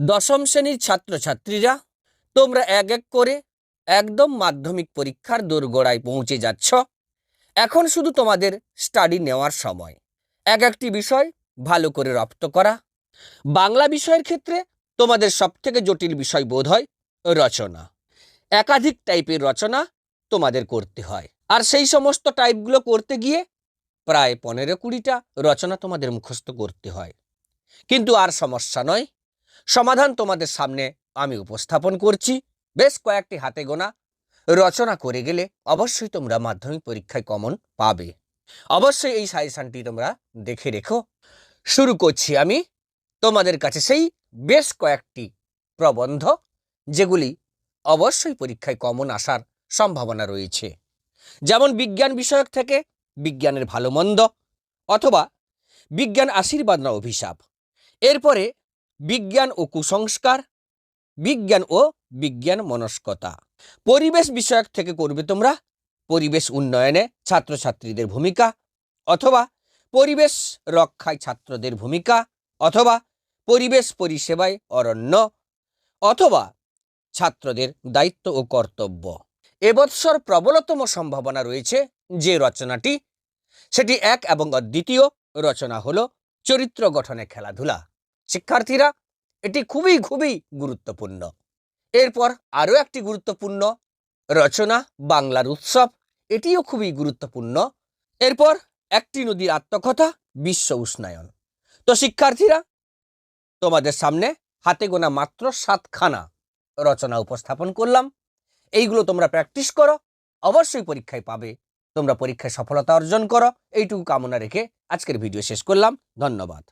দশম শ্রেণির ছাত্রছাত্রীরা, তোমরা এক এক করে একদম মাধ্যমিক পরীক্ষার দোরগোড়ায় পৌঁছে যাচ্ছ। এখন শুধু তোমাদের স্টাডি নেওয়ার সময়। এক একটি বিষয় ভালো করে রপ্ত করা। বাংলা বিষয়ের ক্ষেত্রে তোমাদের সবথেকে জটিল বিষয় বোধ হয় রচনা। একাধিক টাইপের রচনা তোমাদের করতে হয়। আর সেই সমস্ত টাইপগুলো করতে গিয়ে প্রায় পনেরো কুড়িটা রচনা তোমাদের মুখস্থ করতে হয়। কিন্তু আর সমস্যা নয়। সমাধান তোমাদের সামনে আমি উপস্থাপন করছি। বেশ কয়েকটি হাতে গোনা। রচনা করে গেলে অবশ্যই তোমরা মাধ্যমিক পরীক্ষায় কমন পাবে। অবশ্যই এই সাজেশনটি তোমরা দেখে রেখো। শুরু করছি আমি। তোমাদের কাছে সেই বেশ কয়েকটি প্রবন্ধ, যেগুলি অবশ্যই পরীক্ষায় কমন আসার সম্ভাবনা রয়েছে। যেমন বিজ্ঞান বিষয়ক থেকে বিজ্ঞানের ভালো মন্দ, অথবা বিজ্ঞান আশীর্বাদ না অভিশাপ। এরপরে বিজ্ঞান ও কুসংস্কার, বিজ্ঞান ও বিজ্ঞান মনস্কতা। পরিবেশ বিষয়ক থেকে করবে তোমরা পরিবেশ উন্নয়নে ছাত্রছাত্রীদের ভূমিকা অথবা পরিবেশ রক্ষায় ছাত্রদের ভূমিকা অথবা পরিবেশ পরিষেবায় অরণ্য অথবা ছাত্রদের দায়িত্ব ও কর্তব্য। এবৎসর প্রবলতম সম্ভাবনা রয়েছে যে রচনাটি, সেটি এক এবং অদ্বিতীয় রচনা হলো চরিত্র গঠনে খেলাধুলা। শিক্ষার্থীরা এটি খুবই খুবই গুরুত্বপূর্ণ। এরপর আরও একটি গুরুত্বপূর্ণ রচনা, বাংলার উৎসব, এটিও খুবই গুরুত্বপূর্ণ। এরপর একটি নদীর আত্মকথা, বিশ্ব উষ্ণায়ন। তো শিক্ষার্থীরা, তোমাদের সামনে হাতে গোনা মাত্র সাতখানা রচনা উপস্থাপন করলাম। এইগুলো তোমরা প্র্যাকটিস করো, অবশ্যই পরীক্ষায় পাবে। তোমরা পরীক্ষায় সফলতা অর্জন করো। এইটুকু কামনা রেখে আজকের ভিডিও শেষ করলাম। ধন্যবাদ।